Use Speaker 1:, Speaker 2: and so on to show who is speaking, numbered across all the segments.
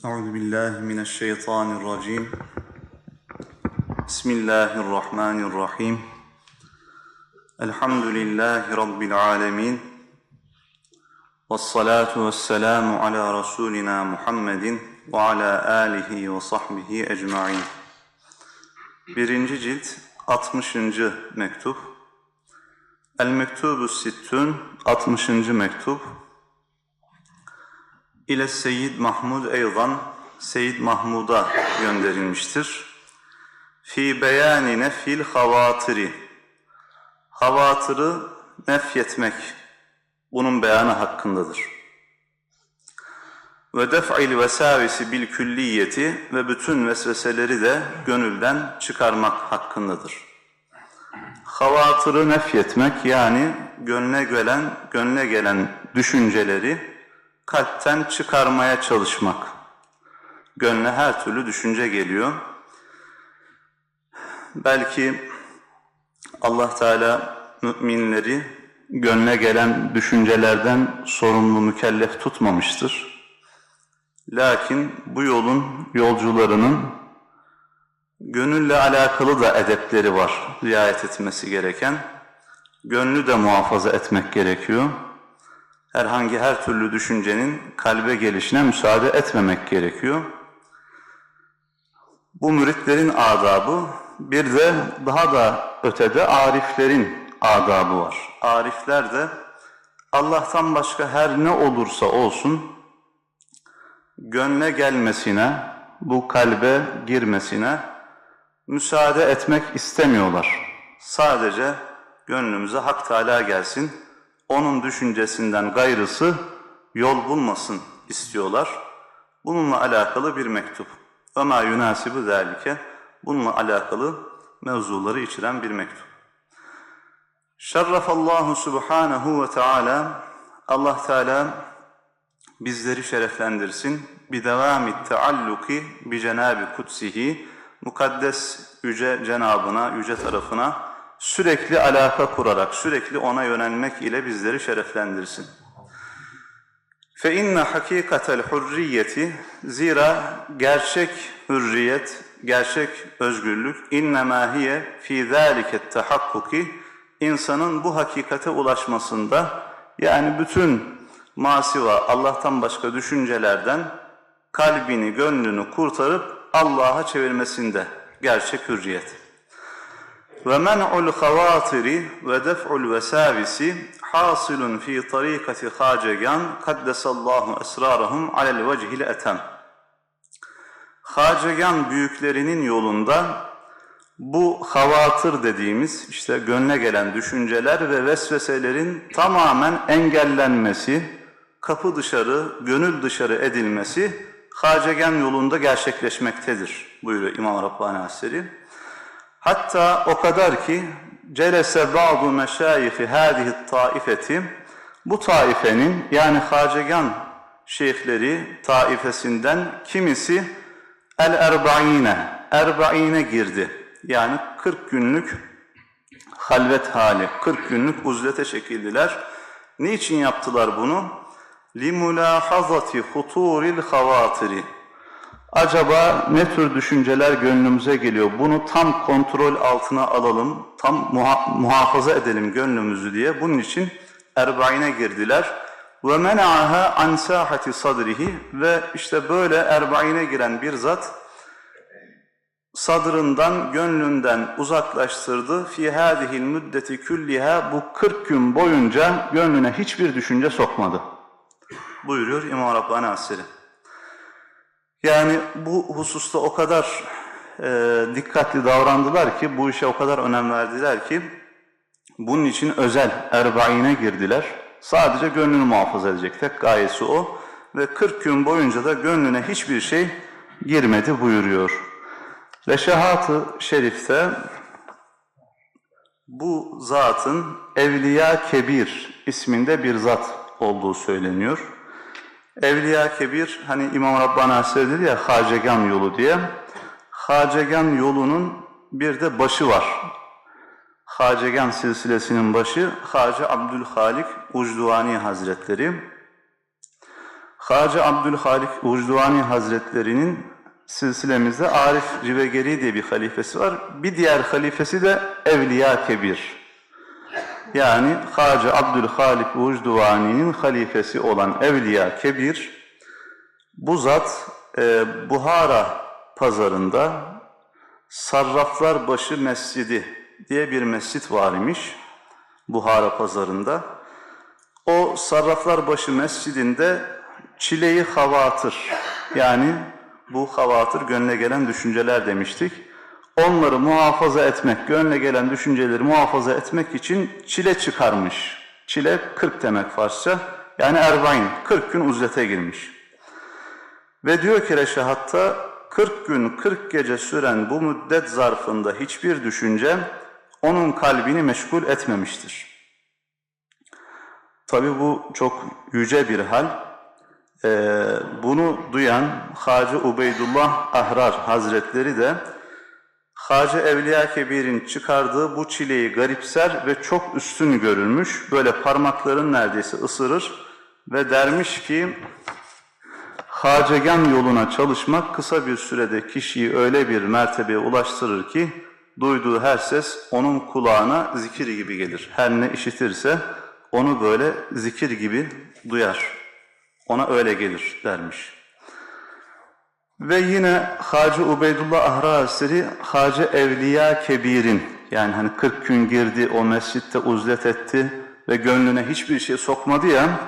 Speaker 1: أعوذ بالله من الشيطان الرجيم بسم الله الرحمن الرحيم الحمد لله رب العالمين والصلاة والسلام على رسولنا محمد وعلى آله وصحبه أجمعين Birinci cilt 60. mektup El Mektubu Sittün 60. mektup ile Seyyid Mahmud Eyvan Seyyid Mahmud'a gönderilmiştir. Fi beyani nefil havatiri Havatırı nefyetmek bunun beyanı hakkındadır. Ve def'il vesavisi bil külliyeti ve bütün vesveseleri de gönülden çıkarmak hakkındadır. Havatırı nefyetmek yani gönle gelen, gönle gelen düşünceleri kalpten çıkarmaya çalışmak. Gönle her türlü düşünce geliyor. Belki Allah Teala müminleri gönle gelen düşüncelerden sorumlu mükellef tutmamıştır. Lakin bu yolun yolcularının gönülle alakalı da edepleri var riayet etmesi gereken. Gönlü de muhafaza etmek gerekiyor herhangi her türlü düşüncenin kalbe gelişine müsaade etmemek gerekiyor. Bu müritlerin adabı bir de daha da ötede ariflerin adabı var. Arifler de Allah'tan başka her ne olursa olsun gönle gelmesine, bu kalbe girmesine müsaade etmek istemiyorlar. Sadece gönlümüze Hak Teala gelsin, onun düşüncesinden gayrısı yol bulmasın istiyorlar. Bununla alakalı bir mektup. Öma yunasibu zâlike. Bununla alakalı mevzuları içeren bir mektup. Şerrefallahu subhanahu ve teala Allah Teala bizleri şereflendirsin. Bi devamit taalluki bi cenabi kutsihi mukaddes yüce cenabına, yüce tarafına sürekli alaka kurarak, sürekli ona yönelmek ile bizleri şereflendirsin. Fe inne hakikatel hurriyeti zira gerçek hürriyet, gerçek özgürlük innema hiye fi zaliket tahakkuki insanın bu hakikate ulaşmasında yani bütün masiva Allah'tan başka düşüncelerden kalbini, gönlünü kurtarıp Allah'a çevirmesinde gerçek hürriyet. Ve men'ul havatiri ve def'ul vesavisi hasilun fi tarikati hacegan kaddesallahu esrarahum alel vecihil etem. Hacegan büyüklerinin yolunda bu havatır dediğimiz işte gönle gelen düşünceler ve vesveselerin tamamen engellenmesi, kapı dışarı, gönül dışarı edilmesi Hacegan yolunda gerçekleşmektedir buyuruyor İmam Rabbani Hazretleri. Hatta o kadar ki celese ba'du meşayihi hadihi taifeti bu taifenin yani Hacegan şeyhleri taifesinden kimisi el erbaine erbaine girdi. Yani 40 günlük halvet hali, 40 günlük uzlete çekildiler. Niçin yaptılar bunu? limulahazati huturil havatiri. Acaba ne tür düşünceler gönlümüze geliyor? Bunu tam kontrol altına alalım, tam muha muhafaza edelim gönlümüzü diye. Bunun için erbaine girdiler. Ve men'aha an sahati sadrihi ve işte böyle erbaine giren bir zat sadrından, gönlünden uzaklaştırdı. Fi hadihil müddeti külliha bu 40 gün boyunca gönlüne hiçbir düşünce sokmadı buyuruyor İmam Rabbani Hazretleri. Yani bu hususta o kadar e, dikkatli davrandılar ki, bu işe o kadar önem verdiler ki, bunun için özel erbaine girdiler. Sadece gönlünü muhafaza edecek tek gayesi o. Ve 40 gün boyunca da gönlüne hiçbir şey girmedi buyuruyor. Reşahat-ı Şerif'te bu zatın Evliya Kebir isminde bir zat olduğu söyleniyor. Evliya Kebir, hani İmam Rabbani Hazretleri dedi ya Hacegan yolu diye. Hacegan yolunun bir de başı var. Hacegan silsilesinin başı Hacı Abdülhalik Ucduvani Hazretleri. Hacı Abdülhalik Ucduvani Hazretleri'nin silsilemizde Arif Rivegeri diye bir halifesi var. Bir diğer halifesi de Evliya Kebir. Yani Hacı Abdülhalik Ucduvani'nin halifesi olan Evliya Kebir, bu zat e, Buhara pazarında Sarraflarbaşı Mescidi diye bir mescit var imiş Buhara pazarında. O Sarraflarbaşı Mescidinde çileyi havatır yani bu havatır gönle gelen düşünceler demiştik. Onları muhafaza etmek, gönle gelen düşünceleri muhafaza etmek için çile çıkarmış. Çile 40 demek Farsça. Yani ervain, 40 gün uzlete girmiş. Ve diyor ki Reşahat'ta 40 gün 40 gece süren bu müddet zarfında hiçbir düşünce onun kalbini meşgul etmemiştir. Tabi bu çok yüce bir hal. Ee, bunu duyan Hacı Ubeydullah Ahrar Hazretleri de Hacı Evliya Kebir'in çıkardığı bu çileyi garipser ve çok üstün görülmüş. Böyle parmakların neredeyse ısırır ve dermiş ki Hacegan yoluna çalışmak kısa bir sürede kişiyi öyle bir mertebeye ulaştırır ki duyduğu her ses onun kulağına zikir gibi gelir. Her ne işitirse onu böyle zikir gibi duyar. Ona öyle gelir dermiş. Ve yine Hacı Ubeydullah Ahra Hazretleri Hacı Evliya Kebir'in yani hani 40 gün girdi o mescitte uzlet etti ve gönlüne hiçbir şey sokmadı ya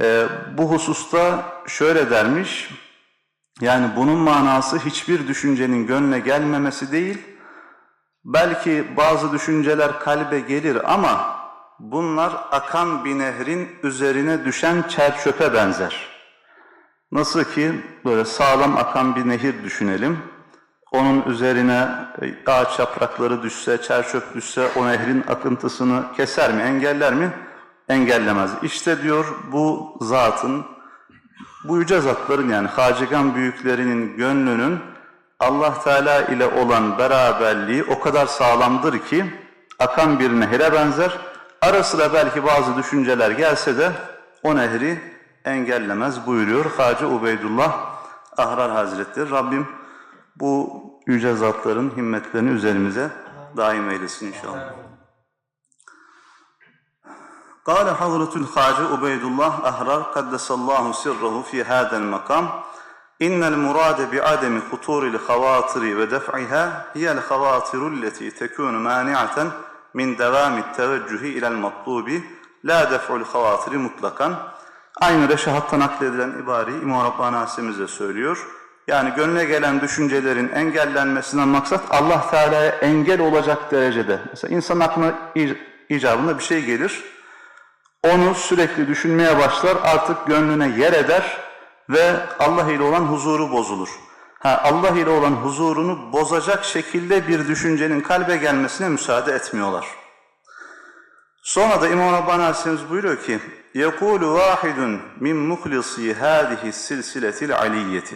Speaker 1: e, bu hususta şöyle dermiş yani bunun manası hiçbir düşüncenin gönle gelmemesi değil belki bazı düşünceler kalbe gelir ama bunlar akan bir nehrin üzerine düşen çer benzer. Nasıl ki böyle sağlam akan bir nehir düşünelim. Onun üzerine e, ağaç yaprakları düşse, çer çöp düşse o nehrin akıntısını keser mi, engeller mi? Engellemez. İşte diyor bu zatın, bu yüce zatların yani Hacigan büyüklerinin gönlünün Allah Teala ile olan beraberliği o kadar sağlamdır ki akan bir nehre benzer. Ara belki bazı düşünceler gelse de o nehri engellemez buyuruyor Hacı Ubeydullah Ahrar Hazretleri. Rabbim bu yüce zatların himmetlerini üzerimize daim eylesin inşallah. قال حضرة الخواجة عبيد الله أهرر قدس الله سره في هذا المقام إن المراد بعدم خطور الخواطر ودفعها هي الخواطر التي تكون مانعة من دوام التوجه إلى المطلوب لا دفع الخواطر مطلقا Aynı Reşahat'tan nakledilen ibareyi İmam Rabbani Hasemiz de söylüyor. Yani gönle gelen düşüncelerin engellenmesinden maksat Allah Teala'ya engel olacak derecede. Mesela insan aklına icabında bir şey gelir. Onu sürekli düşünmeye başlar, artık gönlüne yer eder ve Allah ile olan huzuru bozulur. Ha, Allah ile olan huzurunu bozacak şekilde bir düşüncenin kalbe gelmesine müsaade etmiyorlar. Sonra da İmam Rabbani Aleyhisselam buyuruyor ki يَقُولُ وَاحِدٌ مِنْ مُخْلِصِي هَذِهِ السِّلْسِلَةِ الْعَلِيَّةِ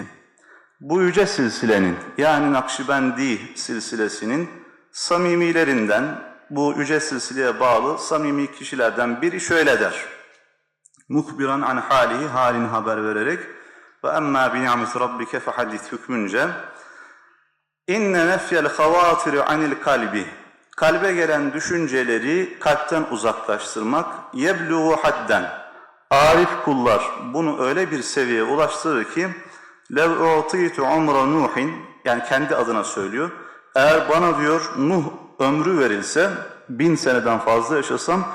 Speaker 1: Bu yüce silsilenin yani Nakşibendi silsilesinin samimilerinden, bu yüce silsileye bağlı samimi kişilerden biri şöyle der. Muhbiran an halihi halini haber vererek ve emma bi ni'meti rabbike fehaddis hükmünce inne nefyel havatiri anil kalbi kalbe gelen düşünceleri kalpten uzaklaştırmak yebluğu hadden arif kullar bunu öyle bir seviyeye ulaştırır ki lev u'titu umra nuhin yani kendi adına söylüyor eğer bana diyor Nuh ömrü verilse bin seneden fazla yaşasam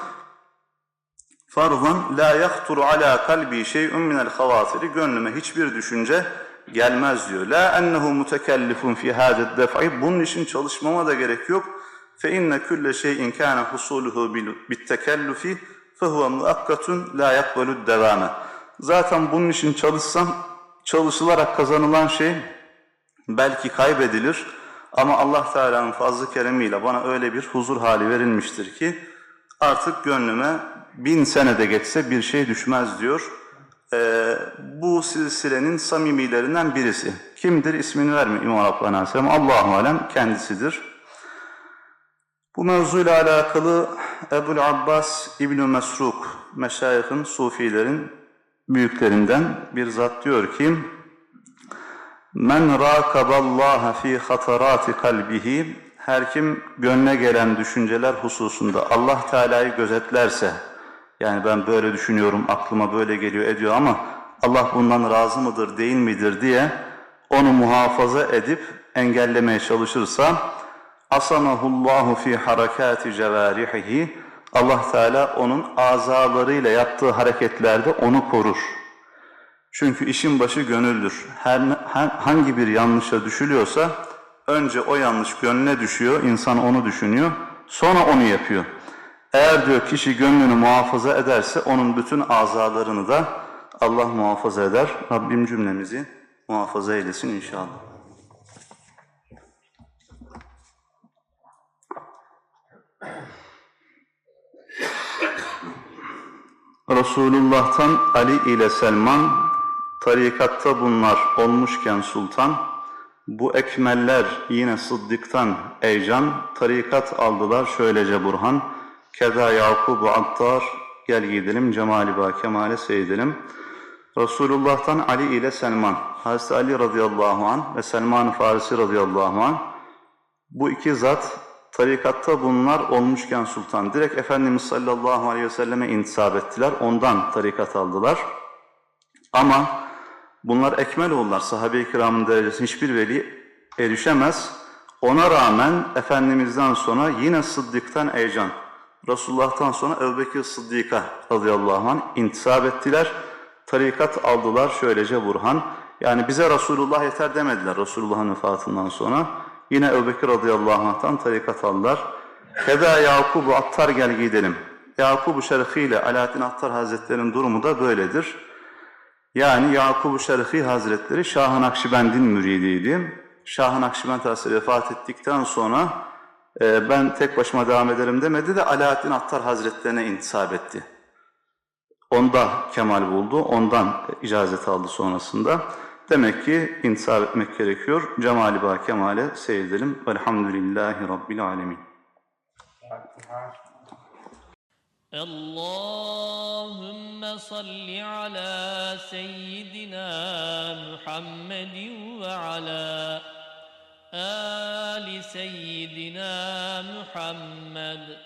Speaker 1: Farzan la yahturu ala kalbi şey'un minel havatiri gönlüme hiçbir düşünce gelmez diyor. La ennehu mutekellifun fi hâdet def'i bunun için çalışmama da gerek yok. Külle şeyin kâne husuluhu bit tekellufi fehuve muakkatun la yakbalud devame. Zaten bunun için çalışsam çalışılarak kazanılan şey belki kaybedilir ama Allah Teala'nın fazlı keremiyle bana öyle bir huzur hali verilmiştir ki artık gönlüme bin senede geçse bir şey düşmez diyor. Ee, bu silsilenin samimilerinden birisi. Kimdir? İsmini vermiyor İmam Rabbani Aleyhisselam. Allah-u Alem kendisidir. Bu mevzuyla alakalı Ebul Abbas İbn-i Mesruk, meşayihin, sufilerin büyüklerinden bir zat diyor ki Men rakaballaha fi hatarati kalbihi her kim gönle gelen düşünceler hususunda Allah Teala'yı gözetlerse yani ben böyle düşünüyorum aklıma böyle geliyor ediyor ama Allah bundan razı mıdır değil midir? diye onu muhafaza edip engellemeye çalışırsa asamahullahu fi harakati cevarihihi Allah Teala onun azalarıyla yaptığı hareketlerde onu korur. Çünkü işin başı gönüldür. Her, her hangi bir yanlışa düşülüyorsa önce o yanlış gönlüne düşüyor, insan onu düşünüyor, sonra onu yapıyor. Eğer diyor kişi gönlünü muhafaza ederse onun bütün azalarını da Allah muhafaza eder. Rabbim cümlemizi muhafaza eylesin inşallah. Resulullah'tan Ali ile Selman, tarikatta bunlar olmuşken sultan, bu ekmeller yine Sıddık'tan eycan, tarikat aldılar şöylece Burhan, keda Yakubu Attar, gel gidelim cemali ba kemale seyredelim. Resulullah'tan Ali ile Selman, Hazreti Ali radıyallahu an ve Selman-ı Farisi radıyallahu an, bu iki zat tarikatta bunlar olmuşken sultan direkt Efendimiz sallallahu aleyhi ve selleme intisap ettiler. Ondan tarikat aldılar. Ama bunlar ekmel oldular. Sahabe-i kiramın derecesine hiçbir veli erişemez. Ona rağmen Efendimiz'den sonra yine Sıddık'tan Eycan, Resulullah'tan sonra Ebubekir Sıddık'a radıyallahu anh intisap ettiler. Tarikat aldılar şöylece Burhan. Yani bize Resulullah yeter demediler Resulullah'ın vefatından sonra. Yine Ebubekir radıyallahu anh'tan tarikat aldılar. Keda Yakubu Attar gel gidelim. Yakubu Şerhi ile Alaaddin Attar Hazretleri'nin durumu da böyledir. Yani Yakubu Şerhi Hazretleri Şah-ı Nakşibend'in müridiydi. Şah-ı Nakşibend Hazretleri vefat ettikten sonra e, ben tek başıma devam ederim demedi de Alaaddin Attar Hazretlerine intisap etti. Onda kemal buldu, ondan icazet aldı sonrasında. Demek ki intisap etmek gerekiyor. Cemali ba kemale seyredelim. Velhamdülillahi Rabbil alemin.
Speaker 2: اللهم صل على سيدنا محمد وعلى آل سيدنا محمد